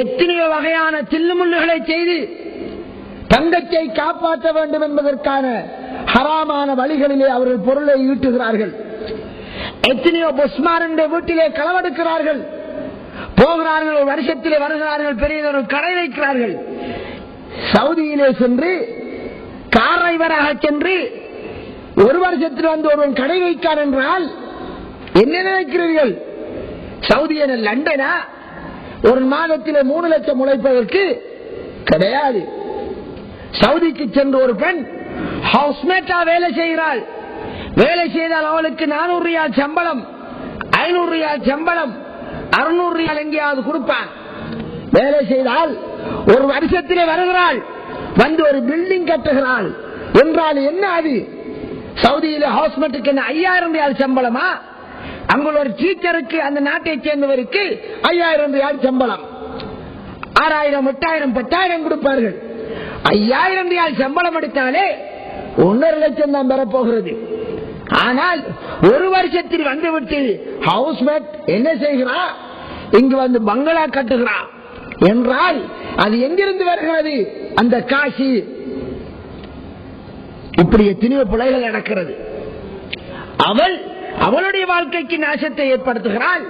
எத்தனையோ வகையான சில்லுமுள்ளுகளை செய்து தங்கத்தை காப்பாற்ற வேண்டும் என்பதற்கான ஹராமான வழிகளிலே அவர்கள் பொருளை ஈட்டுகிறார்கள். எத்தனையோ பொஸ்மாரனுடைய வீட்டிலே களவெடுக்கிறார்கள். போகிறார்கள் ஒரு வருஷத்திலே வருகிறார்கள் பெரியதொரு கடை வைக்கிறார்கள். சவுதியிலே சென்று கார் டிரைவராக சென்று ஒரு வருஷத்தில் வந்து ஒருவன் கடை வைக்கார் என்றால் என்ன நினைக்கிறீர்கள்? சவுதிய லண்டனா? ஒரு மாதத்திலே மூணு லட்சம் உழைப்பதற்கு கிடையாது. சவுதிக்கு சென்று ஒரு பெண் ஹவுஸ்மேட்டா வேலை செய்கிறாள். வேலை செய்தால் அவளுக்கு நானூறு ரியால் சம்பளம் ஐநூறு ரியால் சம்பளம் அறுநூறு ரியால் எங்கேயாவது கொடுப்பான். வேலை செய்தால் ஒரு வருஷத்திலே வருகிறாள். வந்து ஒரு பில்டிங் கட்டுகிறாள். என்றால் என்ன அது? சவுதியில ஹவுஸ்மேட்டுக்கு என்ன ஐயாயிரம் ரியால் சம்பளமா? அங்குள்ள ஒரு டீச்சருக்கு அந்த நாட்டை சேர்ந்தவருக்கு ஐயாயிரம் ரியால் சம்பளம். ஆறாயிரம் எட்டாயிரம் பத்தாயிரம் கொடுப்பார்கள். ஐயாயிரம் ரியால் சம்பளம் எடுத்தாலே ஒன்னரை லட்சம் தான் பெறப்போகிறது ஆனால் ஒரு வருஷத்தில் வந்துவிட்டு ஹவுஸ்மேட் என்ன செய்கிறான் இங்கு வந்து பங்களா கட்டுகிறான் என்றால் அது எங்கிருந்து வருகிறது? அந்த காசி. இப்படி எத்தனையோ பிள்ளைகள் நடக்கிறது. அவள் அவளுடைய வாழ்க்கைக்கு நாசத்தை ஏற்படுத்துகிறாள்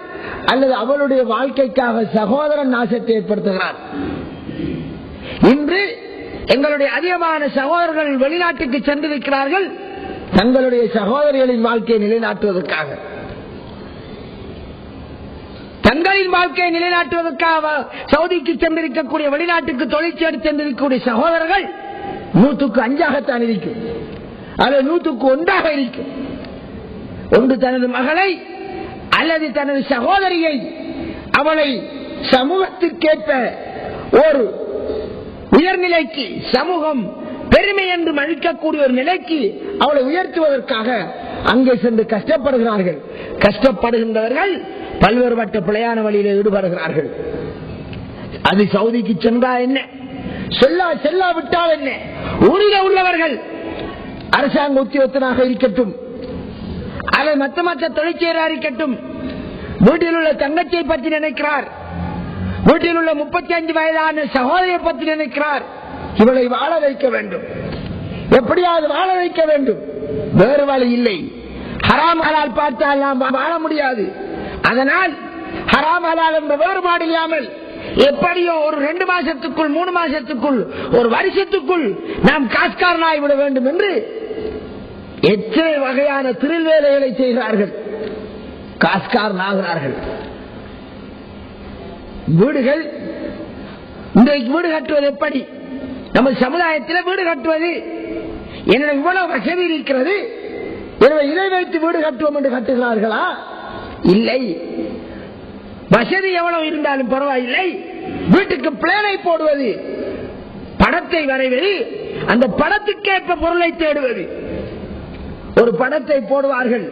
அல்லது அவளுடைய வாழ்க்கைக்காக சகோதரன் நாசத்தை ஏற்படுத்துகிறார். இன்று எங்களுடைய அதிகமான சகோதரர்கள் வெளிநாட்டுக்கு சென்றிருக்கிறார்கள். தங்களுடைய சகோதரிகளின் வாழ்க்கையை நிலைநாட்டுவதற்காக. தங்களின் வாழ்க்கையை நிலைநாட்டுவதற்காக சவுதிக்கு சென்றிருக்கக்கூடிய வெளிநாட்டுக்கு தொழிற்சேரி சென்றிருக்கக்கூடிய சகோதரர்கள் நூற்றுக்கு அஞ்சாகத்தான் இருக்கும். அது நூற்றுக்கு ஒன்றாக இருக்கும். ஒன்று தனது மகளை அல்லது தனது சகோதரியை அவளை சமூகத்திற்கேற்ப ஒரு உயர்நிலைக்கு சமூகம் பெருமை என்று மழிக்கக்கூடிய ஒரு நிலைக்கு அவளை உயர்த்துவதற்காக அங்கே சென்று கஷ்டப்படுகிறார்கள். கஷ்டப்படுகின்றவர்கள் பல்வேறுபட்ட பிழையான வழியில் ஈடுபடுகிறார்கள். அது சவுதிக்கு சென்றா என்ன? செல்லா செல்லாவிட்டால் என்ன? ஊரில் உள்ளவர்கள் அரசாங்க உத்தியோகத்தனாக இருக்கட்டும். அவர் மற்ற மற்ற தொழிற்சேரா இருக்கட்டும் வீட்டில் உள்ள தங்கச்சியை பற்றி நினைக்கிறார். வீட்டில் உள்ள முப்பத்தி அஞ்சு வயதான சகோதரியை பற்றி நினைக்கிறார். இவளை வாழ வைக்க வேண்டும். எப்படியாவது வாழ வைக்க வேண்டும். வேறு வழி இல்லை. ஹராம் ஹலால் பார்த்தால் நாம் வாழ முடியாது. அதனால் ஹராம் ஹலால் என்ற வேறுபாடு இல்லாமல் எப்படியோ ஒரு ரெண்டு மாசத்துக்குள் மூணு மாசத்துக்குள் ஒரு வருஷத்துக்குள் நாம் காஸ்காரனாய் விட வேண்டும் என்று எத்தனை வகையான திருவேலைகளை செய்கிறார்கள்? காஸ்காரன் ஆகிறார்கள் வீடுகள் இன்றைக்கு வீடு கட்டுவது எப்படி? நம்ம சமுதாயத்தில் வீடு கட்டுவது என்னிடம் இவ்வளவு வசதி இருக்கிறது எனவே இதை வைத்து வீடு கட்டுவோம் என்று கட்டுகிறார்களா? இல்லை. வசதி எவ்வளவு இருந்தாலும் பரவாயில்லை. வீட்டுக்கு பிளேனை போடுவது படத்தை வரைவது அந்த படத்துக்கேற்ப பொருளை தேடுவது. ஒரு படத்தை போடுவார்கள்.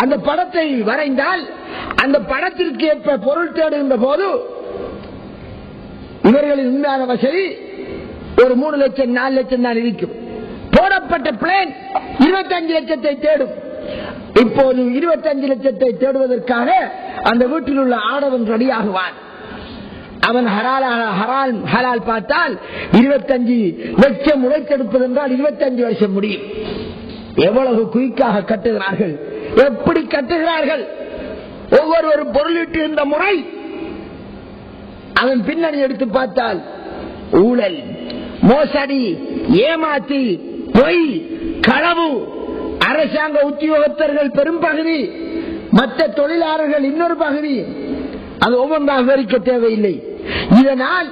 அந்த படத்தை வரைந்தால் அந்த படத்திற்கு ஏற்ப பொருள் தேடுகின்ற போது இவர்களின் உண்டான வசதி ஒரு மூணு லட்சம் நாலு லட்சம் தான் இருக்கும். போடப்பட்ட பிளேன் இருபத்தஞ்சு லட்சத்தை தேடும். இப்போது இருபத்தஞ்சு லட்சத்தை தேடுவதற்காக அந்த வீட்டில் உள்ள ஆடவன் ரெடியாகுவான் அவன் ஹராலாக ஹரால் ஹலால் பார்த்தால் இருபத்தஞ்சு லட்சம் உழைத்தெடுப்பது என்றால் இருபத்தஞ்சு வருஷம் முடியும். எவ்வளவு குயிக்காக கட்டுகிறார்கள்? எப்படி கட்டுகிறார்கள்? ஒவ்வொரு பொருளிட்டு இருந்த முறை அதன் பின்னணி எடுத்து பார்த்தால் ஊழல் மோசடி ஏமாத்தி பொய் களவு அரசாங்க உத்தியோகத்தர்கள் பெரும் பகுதி மற்ற தொழிலாளர்கள் இன்னொரு பகுதி அது ஒவ்வொன்றாக விவரிக்க தேவையில்லை. இதனால்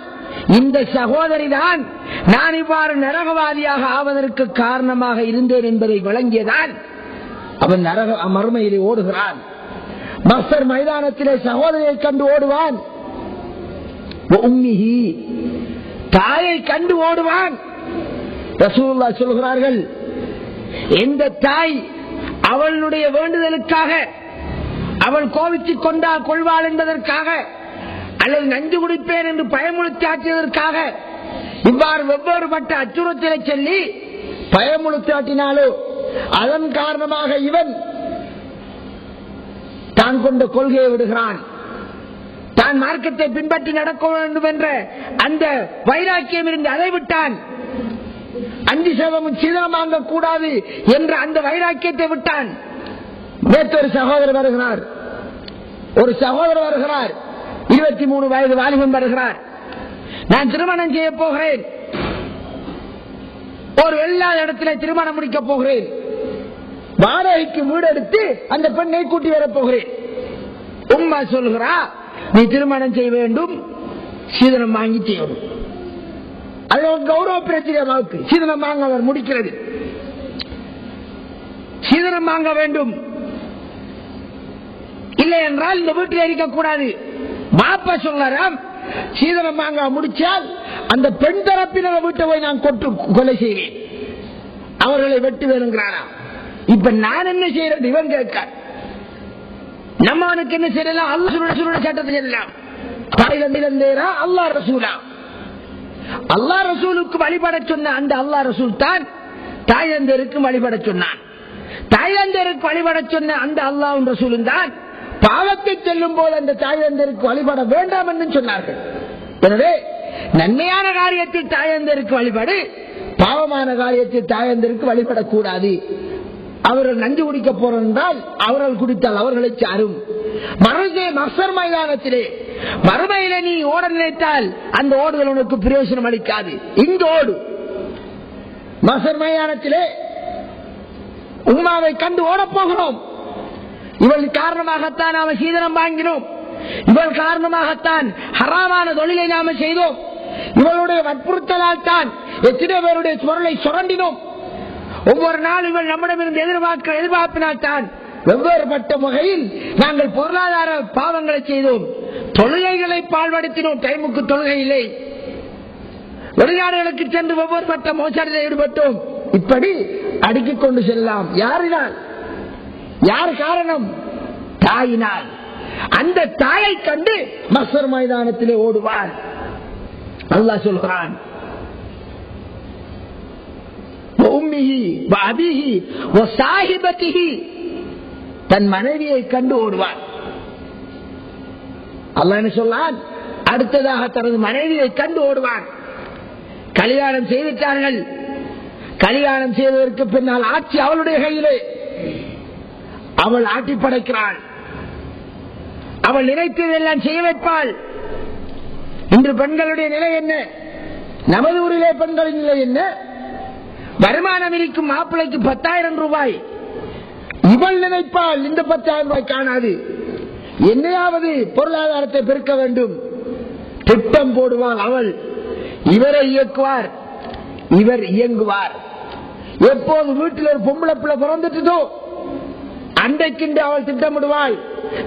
இந்த சகோதரி தான் நான் இவ்வாறு நரகவாதியாக ஆவதற்கு காரணமாக இருந்தேன் என்பதை விளங்கியதான் அவன் நரக மறுமையிலே ஓடுகிறான். பஸ்தர் மைதானத்திலே சகோதரியை கண்டு ஓடுவான். தாயை கண்டு ஓடுவான். ரசூல்லா சொல்கிறார்கள் எந்த தாய் அவளுடைய வேண்டுதலுக்காக அவள் கோவித்துக் கொண்டால் கொள்வாள் என்பதற்காக அல்லது நஞ்சு குடிப்பேன் என்று பயமுழுத்தாற்றியதற்காக இவ்வாறு வெவ்வேறுபட்ட அச்சுறுத்தலை சொல்லி பயமுழுத்தாட்டினாலோ அதன் காரணமாக இவன் தான் கொண்ட கொள்கையை விடுகிறான். தான் மார்க்கத்தை பின்பற்றி நடக்க வேண்டும் என்ற அந்த வைராக்கியம் இருந்து அதை விட்டான். அஞ்சு சதவீதம் சீதனம் வாங்கக்கூடாது என்ற அந்த வைராக்கியத்தை விட்டான். நேற்று ஒரு சகோதரர் வருகிறார். ஒரு சகோதரர் வருகிறார். இருபத்தி மூணு வயது வாலிபன் வருகிறார். நான் திருமணம் செய்ய போகிறேன். ஒரு வெள்ளாத இடத்துல திருமணம் முடிக்க போகிறேன். வாடகைக்கு வீடு எடுத்து அந்த பெண்ணை கூட்டி வர போகிறேன். உம்மா சொல்கிறா நீ திருமணம் செய்ய வேண்டும். சீதனம் வாங்கி செய்யணும் அது கௌரவ பிரச்சனை சீதனம் வாங்க அவர் முடிக்கிறது. சீதனம் வாங்க வேண்டும். இல்லை என்றால் இந்த வீட்டில் இருக்கக்கூடாது. மாப்ப சொல்லறாம் சீதனம் வாங்க முடிச்சால் அந்த பெண் தரப்பினர் வீட்டை போய் நான் கொட்டு கொலை செய்வேன். அவர்களை வெட்டு வேணுங்கிறாராம் இப்ப நான் என்ன செய்யறது? இவன் கேட்க நம்ம என்ன செய்யலாம் அல்ல சுருட சட்டத்தை செய்யலாம் தாய்லந்திரந்தேரா அல்லா ரசூலா. அல்லா ரசூலுக்கு வழிபட சொன்ன அந்த அல்லா ரசூல் தான் தாய்லந்தருக்கு வழிபட சொன்னான். தாய்லந்தருக்கு வழிபட சொன்ன அந்த அல்லாவும் ரசூலும் தான் பாவத்தை செல்லும் போது அந்த தாய்லந்தருக்கு வழிபட வேண்டாம் என்று சொன்னார்கள். எனவே நன்மையான காரியத்தில் தாயந்தருக்கு வழிபாடு பாவமான காரியத்தில் தாயந்தருக்கு வழிபடக்கூடாது. அவர்கள் நஞ்சு குடிக்க போறால் அவர்கள் குடித்தால் அவர்களை சாரும் மருதே மசர் மைதானத்திலே மறுமையில நீ ஓட நினைத்தால் அந்த ஓடுகள் உனக்கு பிரயோஜனம் அளிக்காது. இங்கு ஓடு. மசர் மைதானத்திலே உமாவை கண்டு ஓடப் போகிறோம். இவள் காரணமாகத்தான் நாம சீதனம் வாங்கினோம். இவள் காரணமாகத்தான் ஹராமான தொழிலை நாம செய்தோம். இவளுடைய வற்புறுத்தலால் தான் எத்தனை பேருடைய பொருளை சுரண்டினோம். ஒவ்வொரு நாள் இவள் நம்மிடமிருந்து எதிர்பார்க்க எதிர்பார்ப்பினால் தான் வெவ்வேறுபட்ட வகையில் நாங்கள் பொருளாதார பாவங்களை செய்தோம். தொழுகைகளை பால்படுத்தினோம் டைமுக்கு தொழுகை இல்லை. வெளிநாடுகளுக்கு சென்று ஒவ்வொரு பட்ட மோசடியில் ஈடுபட்டோம். இப்படி அடுக்கிக் கொண்டு செல்லலாம். யாரினால்? யார் காரணம்? தாயினால். அந்த தாயை கண்டு மசர் மைதானத்திலே ஓடுவார். அல்லாஹ் சொல்கிறான் தன் மனைவியை கண்டு ஓடுவார். அல்ல என்ன சொல்லான் அடுத்ததாக தனது மனைவியை கண்டு ஓடுவான் கல்யாணம் செய்துட்டார்கள். கல்யாணம் செய்வதற்கு பின்னால் ஆட்சி அவளுடைய கையிலே. அவள் ஆட்டி படைக்கிறாள். அவள் நினைத்ததெல்லாம் செய்ய வைப்பாள். இன்று பெண்களுடைய நிலை என்ன? நமது ஊரிலே பெண்களின் நிலை என்ன? வருமானம் இருக்கும் மாப்பிளைக்கு பத்தாயிரம் ரூபாய். இவள் நினைப்பால் இந்த பத்தாயிரம் ரூபாய் காணாது. என்னையாவது பொருளாதாரத்தை பெருக்க வேண்டும். திட்டம் போடுவாள் அவள். இவரை இயக்குவார். இவர் இயங்குவார். எப்போது வீட்டில் ஒரு பொம்பளை பிள்ளை பிறந்துட்டுதோ அன்றைக்கின்று அவள் திட்டமிடுவாள்.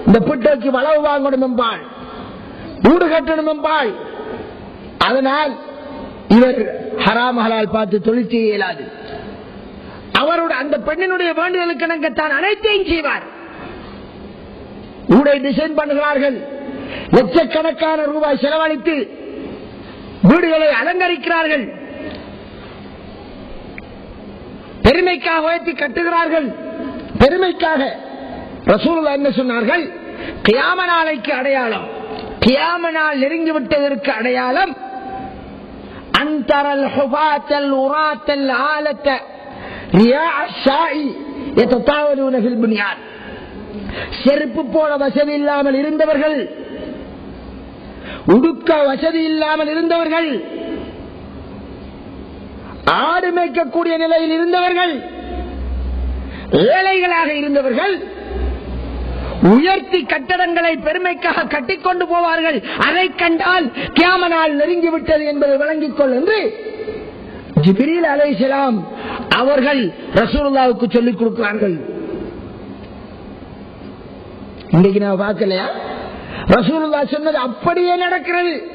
இந்த பிட்டைக்கு வளவு வாங்கணும் என்பாள். வீடு கட்டணும் என்பாள். அதனால் இவர் ஹராமகளால் பார்த்து தொழில் செய்ய இயலாது. அவருடைய அந்த பெண்ணினுடைய வேண்டுதலுக்கு இணங்கத்தான் அனைத்தையும் செய்வார். ஊடை டிசைன் பண்ணுகிறார்கள். லட்சக்கணக்கான ரூபாய் செலவழித்து வீடுகளை அலங்கரிக்கிறார்கள். பெருமைக்காக உயர்த்தி கட்டுகிறார்கள். பெருமைக்காக ரசூலுல்லா என்ன சொன்னார்கள்? கியாம நாளைக்கு அடையாளம். கியாம நாள் நெருங்கி விட்டதற்கு அடையாளம் அந்தரல் ஹுபாத்தல் உராத்தல் ஆலத்தை செருப்பு போல வசதி இல்லாமல் இருந்தவர்கள் உடுக்க வசதி இல்லாமல் இருந்தவர்கள் ஆடு மேய்க்கக்கூடிய நிலையில் இருந்தவர்கள் ஏழைகளாக இருந்தவர்கள் உயர்த்தி கட்டடங்களை பெருமைக்காக கட்டிக்கொண்டு போவார்கள். அதை கண்டால் கியாமனால் நெருங்கிவிட்டது என்பதை விளங்கிக் கொள் என்று ஜிபிரில் அலைசலாம் அவர்கள் ரசூர்லாவுக்கு சொல்லிக் கொடுக்கிறார்கள். இன்னைக்கு நான் பார்க்கலையா? ரசூர்லா சொன்னது அப்படியே நடக்கிறது.